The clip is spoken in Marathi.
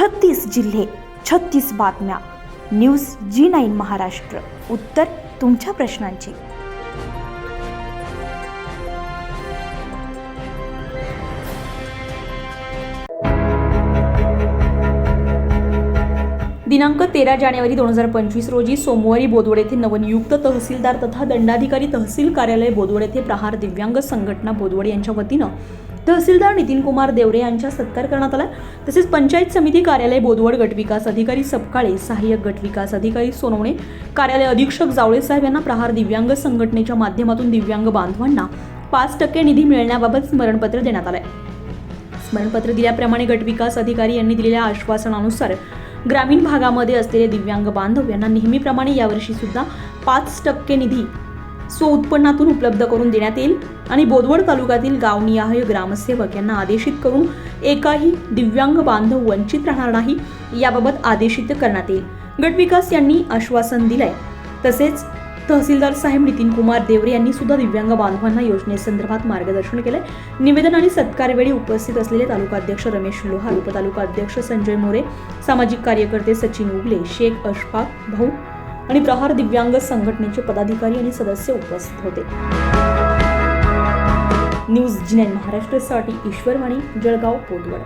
छत्तीस जिल्हे छत्तीस बातम्या. News G nine Maharashtra. उत्तर तुमच्या प्रश्नांची. दिनांक तेरा जानेवारी दोन हजार पंचवीस रोजी सोमवारी बोदवड येथे नवनियुक्त तहसीलदार तथा दंडाधिकारी तहसील कार्यालय बोदवड येथे प्रहार दिव्यांग संघटना बोदवड यांच्या वतीनं तहसीलदार नितीन कुमार देवरे यांचा सत्कार करण्यात आला. तसेच पंचायत समिती कार्यालय बोदवड गटविकास अधिकारी सपकाळे सहाय्यक गटविकास अधिकारी सोनवणे कार्यालय अधीक्षक जावळे साहेब यांना प्रहार दिव्यांग संघटनेच्या माध्यमातून दिव्यांग बांधवांना पाच टक्के निधी मिळण्याबाबत स्मरणपत्र देण्यात आलंय. स्मरणपत्र दिल्याप्रमाणे गटविकास अधिकारी यांनी दिलेल्या आश्वासनानुसार ग्रामीण भागामध्ये असलेले दिव्यांग बांधव यांना नेहमीप्रमाणे यावर्षी सुद्धा पाच टक्के निधी स्वउत्पन्नातून उपलब्ध करून देण्यात येईल आणि बोदवड तालुक्यातील गावनिहाय ग्रामसेवक यांना आदेशित करून एकाही दिव्यांग बांधव वंचित राहणार नाही याबाबत आदेशित करण्यात येईल. गटविकास यांनी आश्वासन दिलंय. तसेच तहसीलदार साहेब नितीन कुमार देवरे यांनी सुद्धा दिव्यांग बांधवांना योजनेसंदर्भात मार्गदर्शन केलंय. निवेदन आणि सत्कारवेळी उपस्थित असलेले तालुकाध्यक्ष रमेश लोहार उपतालुका अध्यक्ष संजय मोरे सामाजिक कार्यकर्ते सचिन उगले शेख अशफाक भाऊ आणि प्रहार दिव्यांग संघटनेचे पदाधिकारी आणि सदस्य उपस्थित होते. न्यूज जिनेन महाराष्ट्रासाठी ईश्वरवाणी जळगाव पोदवड